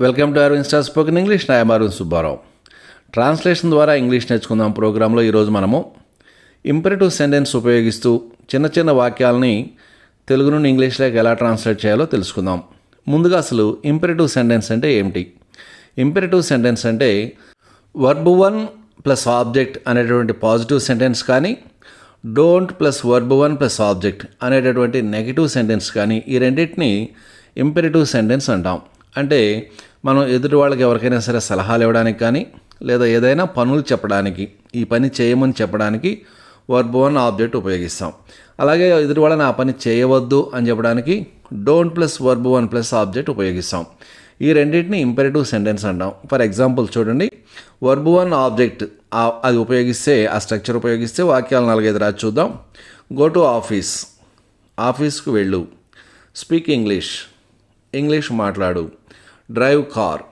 Welcome to Aravind star spoken English నా Subbarao translation ద్వారా English నేర్చుకుందాం ప్రోగ్రాంలో ఈరోజు మనము ఇంపరేటివ్ సెంటెన్స్ ఉపయోగిస్తూ చిన్న చిన్న వాక్యాలని తెలుగు నుండి ఇంగ్లీష్లోకి ఎలా ట్రాన్స్లేట్ చేయాలో తెలుసుకుందాం. ముందుగా అసలు ఇంపరేటివ్ సెంటెన్స్ అంటే ఏమిటి? ఇంపరేటివ్ సెంటెన్స్ అంటే వర్బ్ వన్ ప్లస్ ఆబ్జెక్ట్ అనేటువంటి పాజిటివ్ సెంటెన్స్ కానీ don't plus verb one plus object అనేటటువంటి నెగిటివ్ సెంటెన్స్ కానీ ఈ రెండింటిని ఇంపెరిటివ్ సెంటెన్స్ అంటాం. అంటే మనం ఎదుటి వాళ్ళకి ఎవరికైనా సరే సలహాలు ఇవ్వడానికి కానీ లేదా ఏదైనా పనులు చెప్పడానికి ఈ పని చేయమని చెప్పడానికి వర్బ్ వన్ ఆబ్జెక్ట్ ఉపయోగిస్తాం. అలాగే ఎదుటి వాళ్ళని ఆ పని చేయవద్దు అని చెప్పడానికి don't plus verb one plus object ఉపయోగిస్తాం. ఈ రెండింటిని ఇంపెరిటివ్ సెంటెన్స్ అంటాం. ఫర్ ఎగ్జాంపుల్ చూడండి వర్బ్ వన్ ఆబ్జెక్ట్ అది ఉపయోగిస్తే ఆ స్ట్రక్చర్ ఉపయోగిస్తే వాక్యాలు నాలుగైదు రాజు చూద్దాం. గో టు ఆఫీస్ ఆఫీస్కు వెళ్ళు. స్పీక్ ఇంగ్లీష్ ఇంగ్లీష్ మాట్లాడు. డ్రైవ్ కార్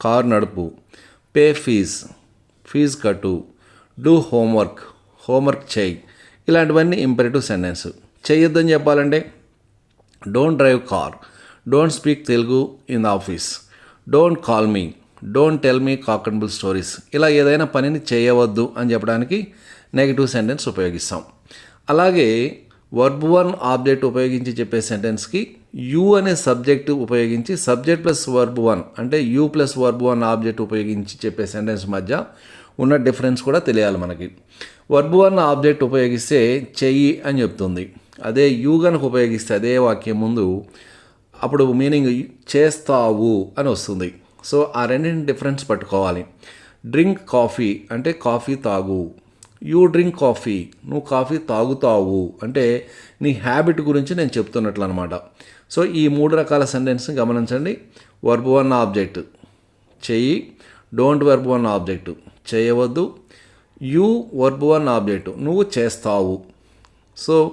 కార్ నడుపు పే ఫీజ్ ఫీజ్ కట్టు డూ హోంవర్క్ హోంవర్క్ చేయి ఇలాంటివన్నీ ఇంపరేటివ్ సెంటెన్స్. చేయొద్దని చెప్పాలంటే don't drive car don't speak Telugu in the office don't call me don't tell me cock and bull stories. ఇలా ఏదైనా పనిని చేయవద్దు అని చెప్పడానికి నెగిటివ్ సెంటెన్స్ ఉపయోగిస్తాం. అలాగే వర్బ్ వన్ ఆబ్జెక్ట్ ఉపయోగించి చెప్పే సెంటెన్స్కి యూ అనే సబ్జెక్ట్ ఉపయోగించి సబ్జెక్ట్ ప్లస్ వర్బ్ వన్ అంటే you plus verb one object ఉపయోగించి చెప్పే సెంటెన్స్ మధ్య ఉన్న డిఫరెన్స్ కూడా తెలియాలి మనకి. వర్బ్ వన్ ఆబ్జెక్ట్ ఉపయోగిస్తే చెయ్యి అని చెప్తుంది. అదే యూ కనుక ఉపయోగిస్తే అదే వాక్యం ముందు అప్పుడు మీనింగ్ చేస్తావు అని వస్తుంది. సో ఆ రెండింటి డిఫరెన్స్ పట్టుకోవాలి. డ్రింక్ కాఫీ అంటే కాఫీ తాగు. యూ డ్రింక్ కాఫీ నువ్వు కాఫీ తాగుతావు అంటే నీ హ్యాబిట్ గురించి నేను చెప్తున్నట్లు అనమాట సో ఈ మూడు రకాల సెంటెన్స్ని గమనించండి. వర్బ్ వన్ ఆబ్జెక్ట్ చెయ్యి. డోంట్ వర్బ్ వన్ ఆబ్జెక్టు చేయవద్దు. యూ వర్బ్ వన్ ఆబ్జెక్టు నువ్వు చేస్తావు. సో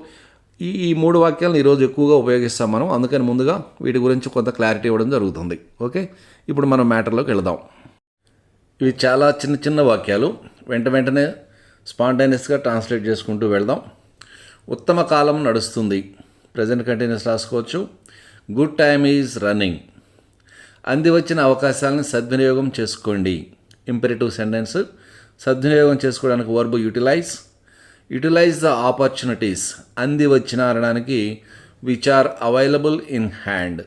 ఈ ఈ మూడు వాక్యాలను ఈరోజు ఎక్కువగా ఉపయోగిస్తాం మనం. అందుకని ముందుగా వీటి గురించి కొంత క్లారిటీ ఇవ్వడం జరుగుతుంది. ఓకే ఇప్పుడు మనం మ్యాటర్లోకి వెళదాం. ఇవి చాలా చిన్న చిన్న వాక్యాలు. వెంట వెంటనే స్పాంటేనియస్గా ట్రాన్స్లేట్ చేసుకుంటూ వెళ్దాం. ఉత్తమ కాలం నడుస్తుంది. ప్రజెంట్ కంటిన్యూస్ రాసుకోవచ్చు గుడ్ టైమ్ ఈజ్ రన్నింగ్ అంది వచ్చిన అవకాశాలను సద్వినియోగం చేసుకోండి. ఇంపెరిటివ్ సెంటెన్స్ సద్వినియోగం చేసుకోవడానికి verb utilise utilise the opportunities అంది వచ్చిన అనడానికి which are available in hand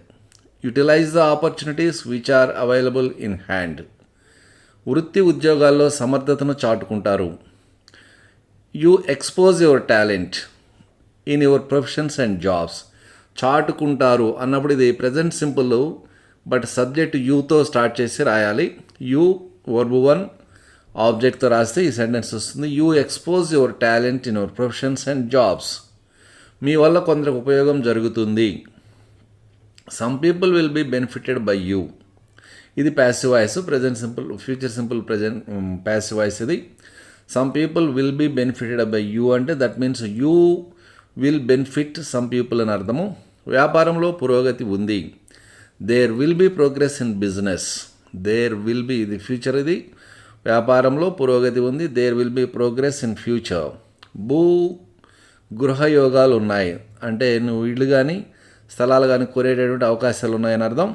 utilise the opportunities which are available in hand వృత్తి ఉద్యోగాల్లో సమర్థతను చాటుకుంటారు. You expose your talent in your professions and jobs. చాటుకుంటారు అన్నప్పుడు ఇది ప్రజెంట్ సింపుల్ బట్ సబ్జెక్ట్ యూతో start చేసి రాయాలి. యూ వర్బు వన్ ఆబ్జెక్ట్తో రాస్తే ఈ సెంటెన్స్ వస్తుంది. You expose your talent in your professions and jobs. మీ వల్ల కొందరికి ఉపయోగం జరుగుతుంది. Some people will be benefited by you. ఇది passive voice present simple future simple present passive voice ఇది. Some people will be benefited by you అంటే that means you will benefit some people అని అర్థము. వ్యాపారంలో పురోగతి ఉంది. There will be progress in business there will be ఇది future ఇది. వ్యాపారంలో పురోగతి ఉంది. There will be progress in future భూ గృహయోగాలు ఉన్నాయి. అంటే నువ్వు ఇళ్ళు కానీ స్థలాలు కానీ కొనేటటువంటి అవకాశాలు ఉన్నాయని అర్థం.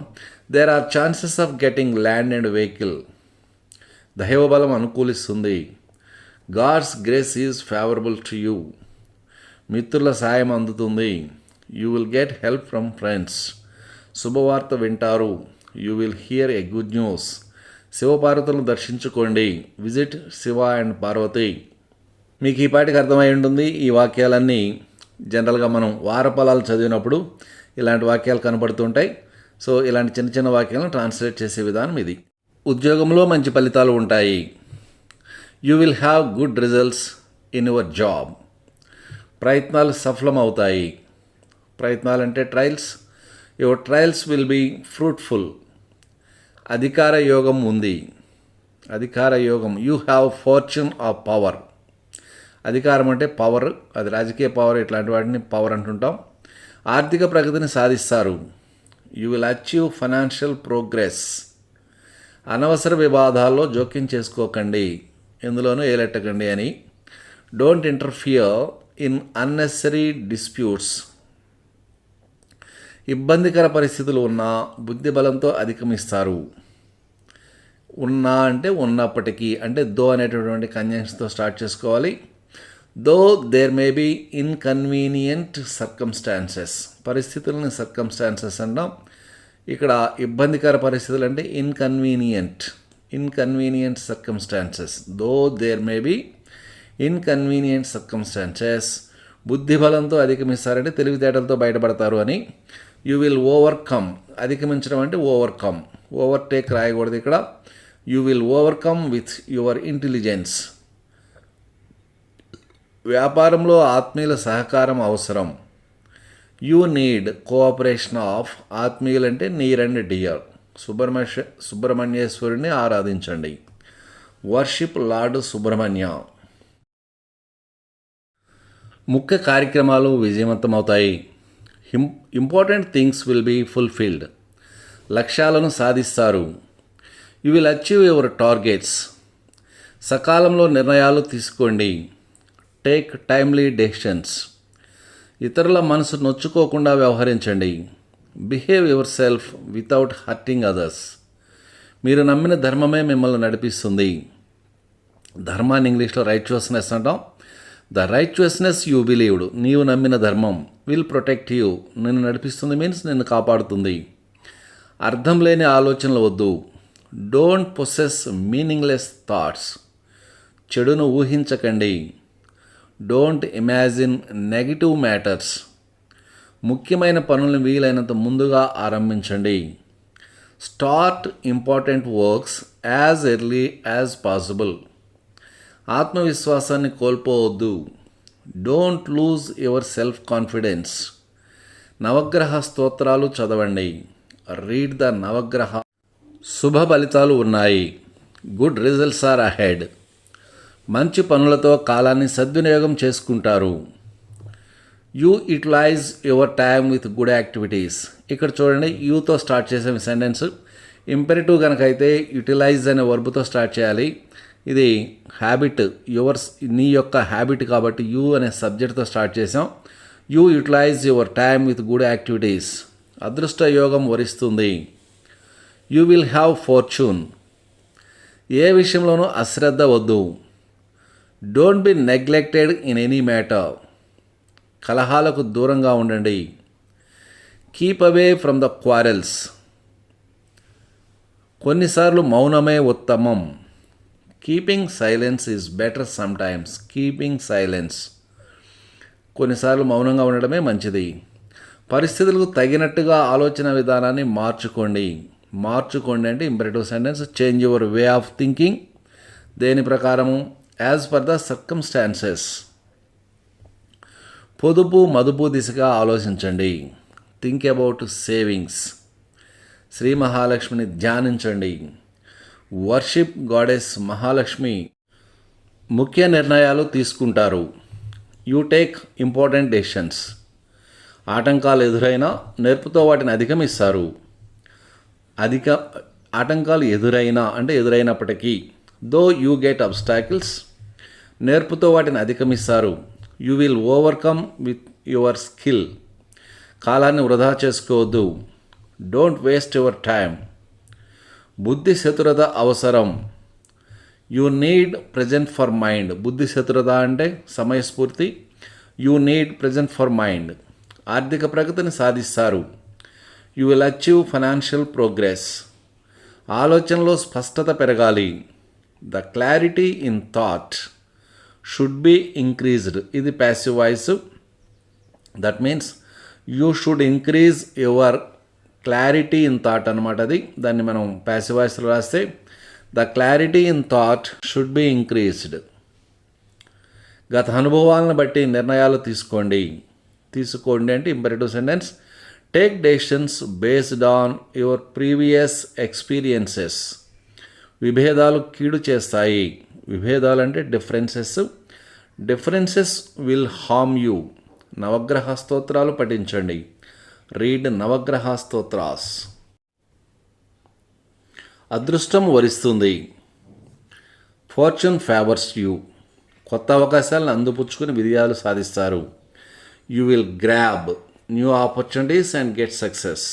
There are chances of getting land and vehicle దైవబలం అనుకూలిస్తుంది. God's grace is favourable to you మిత్రుల సాయం అందుతుంది. You will get help from friends శుభవార్త వింటారు. You will hear a good news శివపార్వతులను దర్శించుకోండి. విజిట్ శివ అండ్ పార్వతి మీకు ఈ పాటికి అర్థమై ఉంటుంది ఈ వాక్యాలన్నీ. జనరల్గా మనం వారఫలాలు చదివినప్పుడు ఇలాంటి వాక్యాలు కనబడుతుంటాయి సో ఇలాంటి చిన్న చిన్న వాక్యాలను ట్రాన్స్లేట్ చేసే విధానం ఇది. ఉద్యోగంలో మంచి ఫలితాలు ఉంటాయి. You will have good results in your job ప్రయత్నాలు సఫలం అవుతాయి ప్రయత్నాలు అంటే trials. Your trials will be fruitful. అధికార యోగం ఉంది. అధికార యోగం. You have fortune of power. అధికారం అంటే పవర్. అది రాజకీయ పవర్ ఇట్లాంటి వాటిని పవర్ అంటుంటాం. ఆర్థిక ప్రగతిని సాధిస్తారు. You will achieve financial progress. అనవసర వివాదాల్లో జోక్యం చేసుకోకండి. ఎందులోనూ ఏలెట్టకండి అని. Don't interfere in unnecessary disputes. ఇబ్బందికర పరిస్థితులు ఉన్నా బుద్ధి బలంతో అధిగమిస్తారు. ఉన్నా అంటే ఉన్నప్పటికీ అంటే దో అనేటటువంటి కంజంక్షన్తో స్టార్ట్ చేసుకోవాలి. Though there may be inconvenient circumstances పరిస్థితులని సర్కమ్స్టాన్సెస్ అంటాం. ఇక్కడ ఇబ్బందికర పరిస్థితులు అంటే inconvenient. Inconvenient circumstances though there may be inconvenient circumstances బుద్ధిబలంతో అధిగమిస్తారంటే తెలివితేటలతో బయటపడతారు అని. You will overcome. అధిగమించడం అంటే ఓవర్కమ్. ఓవర్టేక్ రాయకూడదు ఇక్కడ. You will overcome with your intelligence. వ్యాపారంలో ఆత్మీయుల సహకారం అవసరం. యూ నీడ్ కోఆపరేషన్ ఆఫ్ ఆత్మీయులు అంటే నీర్ అండ్ డియర్. సుబ్రహ్మణ్య సుబ్రహ్మణ్యేశ్వరుని ఆరాధించండి. Worship Lord Subrahmanya. ముఖ్య కార్యక్రమాలు విజయవంతమవుతాయి. ఇం important things will be fulfilled లక్ష్యాలను సాధిస్తారు. You will achieve your targets సకాలంలో నిర్ణయాలు తీసుకోండి. టేక్ టైమ్లీ డెసిషన్స్ ఇతరుల మనసు నొచ్చుకోకుండా వ్యవహరించండి. Behave yourself without hurting others మీరు నమ్మిన ధర్మమే మిమ్మల్ని నడిపిస్తుంది. ధర్మాన్ని ఇంగ్లీష్లో రైట్చువస్నెస్ అంటాం. ద రైట్చువస్నెస్ యూ బిలీవ్డ్ నీవు నమ్మిన ధర్మం విల్ ప్రొటెక్ట్ యూ నిన్ను నడిపిస్తుంది మీన్స్ నిన్ను కాపాడుతుంది. అర్థం లేని ఆలోచనలు వద్దు. డోంట్ పొసెస్ మీనింగ్లెస్ థాట్స్ చెడును ఊహించకండి. డోంట్ ఇమాజిన్ నెగిటివ్ మ్యాటర్స్ ముఖ్యమైన పనులను వీలైనంత ముందుగా ఆరంభించండి. Start important works as early as possible ఆత్మవిశ్వాసాన్ని కోల్పోవద్దు. Don't lose your self confidence నవగ్రహ స్తోత్రాలు చదవండి. రీడ్ ద నవగ్రహ. శుభ ఫలితాలు ఉన్నాయి. గుడ్ రిజల్ట్స్ ఆర్ అహెడ్ మంచి పనులతో కాలాన్ని సద్వినియోగం చేసుకుంటారు. You utilise your time with good activities ఇక్కడ చూడండి యూతో స్టార్ట్ చేసే సెంటెన్స్ ఇంపెరిటివ్ కనుక అయితే యూటిలైజ్ అనే వర్బుతో స్టార్ట్ చేయాలి. ఇది హ్యాబిట్ యువర్స్ నీ యొక్క హ్యాబిట్ కాబట్టి యూ అనే సబ్జెక్ట్తో స్టార్ట్ చేసాం you utilise your time with good activities అదృష్ట యోగం వరిస్తుంది. యూ విల్ హ్యావ్ ఫార్చ్యూన్ ఏ విషయంలోనూ అశ్రద్ధ వద్దు. Don't be neglected in any matter కలహాలకు దూరంగా ఉండండి. Keep away from the quarrels కొన్నిసార్లు మౌనమే ఉత్తమం. Keeping silence is better sometimes keeping silence. కొన్నిసార్లు మౌనంగా ఉండడమే మంచిది. పరిస్థితులకు తగినట్టుగా ఆలోచన విధానాన్ని మార్చుకోండి. మార్చుకోండి అంటే imperative sentence change your way of thinking. దేని ప్రకారము? యాజ్ పర్ ద సర్కమ్స్టాన్సెస్ పొదుపు మదుపు దిశగా ఆలోచించండి. Think about savings. శ్రీ మహాలక్ష్మిని ధ్యానించండి. వర్షిప్ గాడెస్ మహాలక్ష్మి ముఖ్య నిర్ణయాలు తీసుకుంటారు. You take important decisions. ఆటంకాలు ఎదురైనా నేర్పుతో వాటిని అధిగమిస్తారు. అధిక ఆటంకాలు ఎదురైనా అంటే ఎదురైనప్పటికీ దో యూ గెట్ అబ్స్టాకిల్స్ నేర్పుతో వాటిని అధిగమిస్తారు. You will overcome with your skill. కాలాన్ని వృధా చేసుకోవద్దు. డోంట్ వేస్ట్ యువర్ టైం బుద్ధి చతురత అవసరం. You need present for mind బుద్ధి చతురత అంటే సమయస్ఫూర్తి. You need present for mind ఆర్థిక ప్రగతిని సాధిస్తారు. You will achieve financial progress ఆలోచనలో స్పష్టత పెరగాలి. The clarity in thought should be increased ఇది passive voice that means you should increase your clarity in thought అనమాట అది. దాన్ని మనం ప్యాసివ్ వాయిస్లో రాస్తే the clarity in thought should be increased గత అనుభవాలను బట్టి నిర్ణయాలు తీసుకోండి. తీసుకోండి అంటే imperative sentence take decisions based on your previous experiences విభేదాలు కీడు చేస్తాయి. విభేదాలు అంటే differences differences will harm you నవగ్రహ స్తోత్రాలు పఠించండి. రీడ్ నవగ్రహ స్తోత్రాస్ అదృష్టం వరిస్తుంది ఫార్చ్యూన్ ఫేవర్స్ యూ కొత్త అవకాశాలను అందిపుచ్చుకుని విజయాలు సాధిస్తారు you will grab new opportunities and get success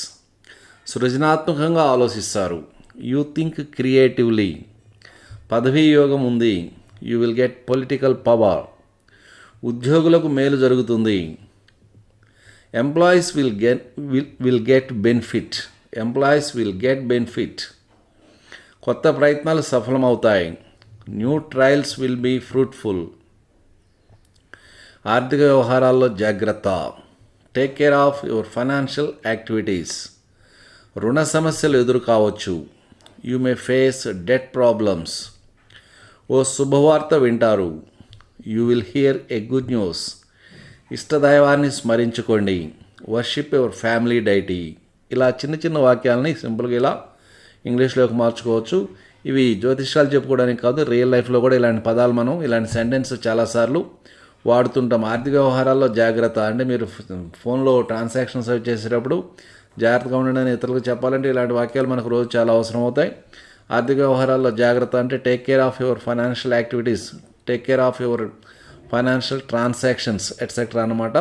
సృజనాత్మకంగా ఆలోచిస్తారు యూ థింక్ క్రియేటివ్లీ పదవీ యోగం ఉంది you will get political power ఉద్యోగులకు మేలు జరుగుతుంది employees will get will will get benefit employees will get benefit కొత్త ప్రయత్నాలు సఫలమవుతాయి. New trials will be fruitful ఆర్థిక వ్యవహారాల్లో జాగ్రత్త. Take care of your financial activities రుణ సమస్యలు ఎదురు కావచ్చు you may face debt problems ఓ శుభవార్త వింటారు. You will hear a good news ఇష్టదైవాన్ని స్మరించుకోండి. వర్షిప్ యువర్ ఫ్యామిలీ డైటీ ఇలా చిన్న చిన్న వాక్యాలని సింపుల్గా ఇలా ఇంగ్లీష్లోకి మార్చుకోవచ్చు. ఇవి జ్యోతిష్యాలు చెప్పుకోవడానికి కాదు రియల్ లైఫ్లో కూడా ఇలాంటి పదాలు మనం ఇలాంటి సెంటెన్స్ చాలాసార్లు వాడుతుంటాం. ఆర్థిక వ్యవహారాల్లో జాగ్రత్త. అంటే మీరు ఫోన్లో ట్రాన్సాక్షన్స్ అవి చేసేటప్పుడు జాగ్రత్తగా ఉండండి ఇతరులకు చెప్పాలంటే ఇలాంటి వాక్యాలు మనకు రోజు చాలా అవసరం అవుతాయి. ఆర్థిక వ్యవహారాల్లో జాగ్రత్త అంటే take care of your financial activities take care of your financial transactions etcetera అనమాట